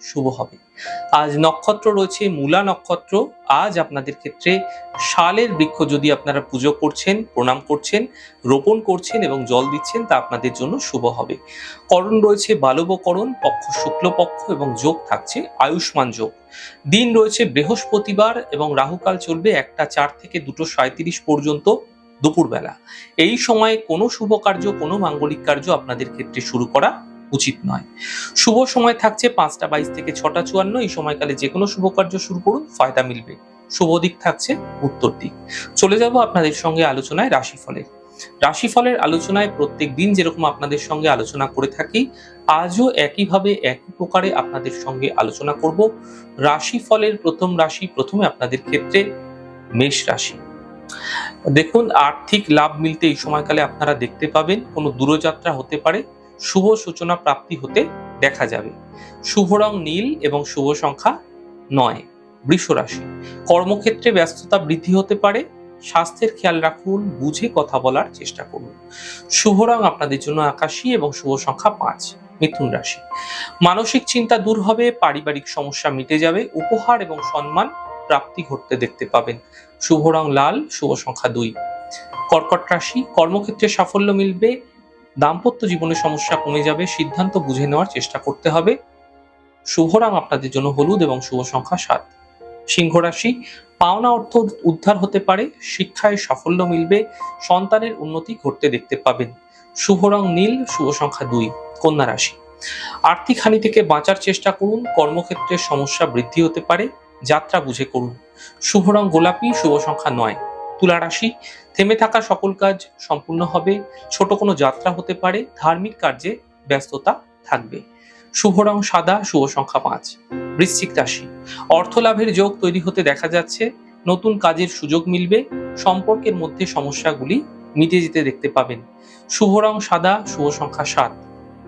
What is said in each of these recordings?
শুভ হবে। আজ নক্ষত্র রয়েছে, মূলা নক্ষত্র। আজ আপনাদের ক্ষেত্রে শালের বৃক্ষ যদি আপনারা পুজো করছেন, প্রণাম করছেন, রোপণ করছেন এবং জল দিচ্ছেন, তা আপনাদের জন্য শুভ হবে। করণ রয়েছে বালবকরণ পক্ষ শুক্লপক্ষ এবং যোগ থাকছে, আয়ুষ্মান যোগ। দিন রয়েছে, বৃহস্পতিবার এবং রাহুকাল চলবে একটা চার থেকে দুটো সাঁত্রিশ পর্যন্ত দুপুরবেলা। এই সময়ে কোনো শুভ কার্য, কোনো মাঙ্গলিক কার্য আপনাদের ক্ষেত্রে শুরু করা উচিত নয়। শুভ সময় থাকছে পাঁচটা বাইশ থেকে ছটা চুয়ান্ন, এই সময়কালে যে কোনো শুভ কার্য শুরু করুন, ফায়দা মিলবে। শুভ দিক থাকছে উত্তর দিক। চলে যাব আপনাদের সঙ্গে আলোচনায় রাশিফলের। রাশিফলের আলোচনায় প্রত্যেক দিন যেরকম আপনাদের সঙ্গে আলোচনা করে থাকি, আজও একইভাবে একই প্রকারে আপনাদের সঙ্গে আলোচনা করব। রাশিফলের প্রথম রাশি প্রথমে আপনাদের ক্ষেত্রে মেষ রাশি। দেখুন, আর্থিক লাভ মিলতে এই সময়কালে আপনারা দেখতে পাবেন, কোনো দূরযাত্রা হতে পারে শুভ সূচনা প্রাপ্তি হতে দেখা যাবে। শুভ রং নীল এবং শুভ সংখ্যা নয় বৃষ রাশি কর্মক্ষেত্রে ব্যস্ততা বৃদ্ধি হতে পারে। স্বাস্থ্যের খেয়াল রাখুন, বুঝে কথা বলার চেষ্টা করুন। শুভ রং আপনাদের জন্য আকাশী এবং শুভ সংখ্যা পাঁচ, মিথুন রাশি। মানসিক চিন্তা দূর হবে, পারিবারিক সমস্যা মিটে যাবে, উপহার এবং সম্মান প্রাপ্তি ঘটতে দেখতে পাবেন। শুভ রং লাল, শুভ সংখ্যা দুই। কর্কট রাশি, কর্মক্ষেত্রে সাফল্য মিলবে দাম্পত্য জীবনে সমস্যা কমে যাবে, সিদ্ধান্ত বুঝে নেওয়ার চেষ্টা করতে হবে। শুভ রং আপনাদের জন্য হলুদ এবং শুভ সংখ্যা সাত। সিংহ রাশি, পাওনা অর্থ উদ্ধার হতে পারে, শিক্ষায় সাফল্য মিলবে, সন্তানের উন্নতি ঘটতে দেখতে পাবেন। শুভ রং নীল, শুভ সংখ্যা দুই, কন্যা রাশি। আর্থিক হানি থেকে বাঁচার চেষ্টা করুন, কর্মক্ষেত্রে সমস্যা বৃদ্ধি হতে পারে, যাত্রা বুঝে করুন। শুভ রং গোলাপি, শুভ সংখ্যা নয়। তুলা রাশি। থেমে থাকা সকল কাজ সম্পূর্ণ হবে। ছোট কোনো যাত্রা হতে পারে। ধার্মিক কার্যে ব্যস্ততা থাকবে। শুভ রং সাদা, শুভ সংখ্যা পাঁচ। বৃশ্চিক রাশি। অর্থ লাভের যোগ তৈরি হতে দেখা যাচ্ছে। নতুন কাজের সুযোগ মিলবে। সম্পর্কের মধ্যে সমস্যাগুলি মিটে যেতে দেখতে পাবেন। শুভ রং সাদা, শুভ সংখ্যা সাত।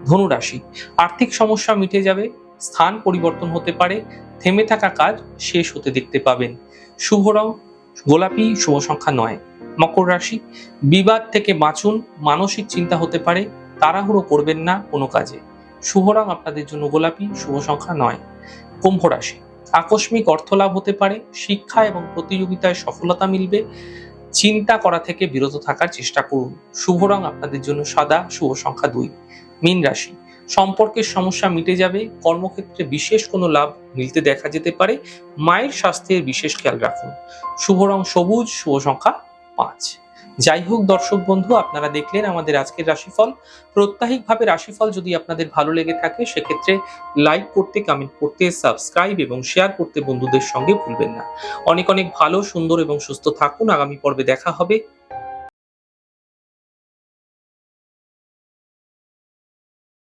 ধনুরাশি আর্থিক সমস্যা মিটে যাবে। স্থান পরিবর্তন হতে পারে। থেমে থাকা কাজ শেষ হতে দেখতে পাবেন। শুভ রং গোলাপি শুভ সংখ্যা নয়। মকর রাশি, বিবাদ থেকে বাঁচুন, মানসিক চিন্তা হতে পারে, তাড়াহুড়ো করবেন না কোনো কাজে। শুভ রং আপনাদের জন্য গোলাপি, শুভ সংখ্যা নয়। কুম্ভ রাশি, আকস্মিক অর্থ লাভ হতে পারে, শিক্ষা এবং প্রতিযোগিতায় সফলতা মিলবে। চিন্তা করা থেকে বিরত থাকার চেষ্টা করুন। শুভ রং আপনাদের জন্য সাদা, শুভ সংখ্যা দুই। মীন রাশি সম্পর্কের সমস্যা মিটে যাবে, কর্মক্ষেত্রে বিশেষ কোনো লাভ মিলতে দেখা যেতে পারে, মায়ের স্বাস্থ্যের বিশেষ খেয়াল রাখুন। শুভ রং সবুজ, শুভ সংখ্যা পাঁচ। যাই হোক দর্শক বন্ধু, আপনারা দেখলেন আমাদের আজকের রাশিফল। প্রত্যাহিকভাবে রাশিফল যদি আপনাদের ভালো লেগে থাকে, সেক্ষেত্রে লাইক করতে, কমেন্ট করতে, সাবস্ক্রাইব এবং শেয়ার করতে বন্ধুদের সঙ্গে ভুলবেন না। অনেক অনেক ভালো, সুন্দর এবং সুস্থ থাকুন। আগামী পর্বে দেখা হবে।